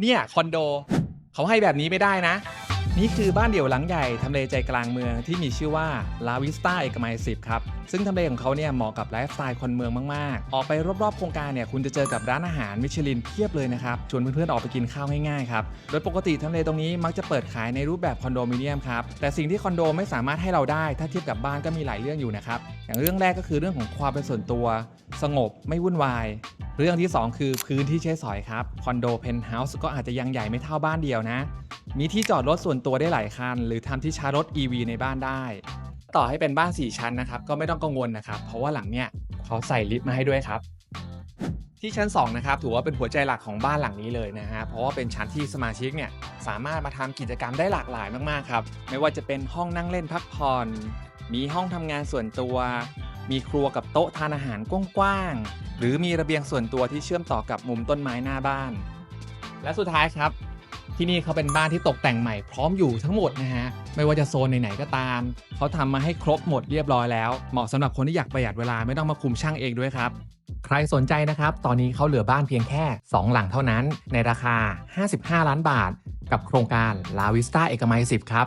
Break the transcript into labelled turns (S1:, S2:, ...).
S1: เนี่ยคอนโดเขาให้แบบนี้ไม่ได้นะ นี่คือบ้านเดี่ยวหลังใหญ่ทำเลใจกลางเมืองที่มีชื่อว่าลาวิสตาเอกมัย10ครับ ซึ่งทำเลของเขาเนี่ยเหมาะกับไลฟ์สไตล์คนเมืองมาก ๆ ออกไปรอบ ๆ โครงการเนี่ยคุณจะเจอกับร้านอาหารมิชลินเพียบเลยนะครับ ชวนเพื่อน ๆ ออกไปกินข้าวง่าย ๆ ครับ โดยปกติทำเลตรงนี้มักจะเปิดขายในรูปแบบคอนโดมิเนียมครับ แต่สิ่งที่คอนโดไม่สามารถให้เราได้ ถ้าเทียบกับบ้านก็มีหลายเรื่องอยู่นะครับ อย่างเรื่องแรกก็คือเรื่องของความเป็นส่วนตัว สงบไม่วุ่นวาย เรื่องที่ 2 คือพื้นที่ใช้สอยครับ คอนโดเพนท์เฮาส์ก็อาจจะยังใหญ่ไม่เท่าบ้านเดียวนะ มีที่จอดรถส่วนตัวได้หลายคัน หรือทำที่ชาร์จรถ EV ในบ้านได้ ต่อให้เป็นบ้าน 4 ชั้นนะครับ ก็ไม่ต้องกังวลนะครับ เพราะว่าหลังเนี้ยเขาใส่ลิฟต์มาให้ด้วยครับ ที่ชั้น2นะครับถือว่าเป็นหัวใจหลักของบ้านหลังนี้เลยนะฮะเพราะว่าเป็นชั้นที่สมาชิกเนี่ยสามารถมาทำกิจกรรมได้หลากหลายมากๆครับไม่ว่าจะเป็นห้องนั่งเล่นพักผ่อนมีห้องทำงานส่วนตัว มีครัวกับโต๊ะทานอาหารกว้างๆ หรือมีระเบียงส่วนตัวที่เชื่อมต่อกับมุมต้นไม้หน้าบ้าน และสุดท้ายครับ ที่นี่เขาเป็นบ้านที่ตกแต่งใหม่พร้อมอยู่ทั้งหมดนะฮะ ไม่ว่าจะโซนไหนๆก็ตาม เขาทำมาให้ครบหมดเรียบร้อยแล้ว เหมาะสำหรับคนที่อยากประหยัดเวลาไม่ต้องมาคุมช่างเองด้วยครับ ใครสนใจนะครับ ตอนนี้เขาเหลือบ้านเพียงแค่ 2 หลังเท่านั้น ในราคา 55 ล้านบาท กับโครงการลาวิสตาเอกมัย 10 ครับ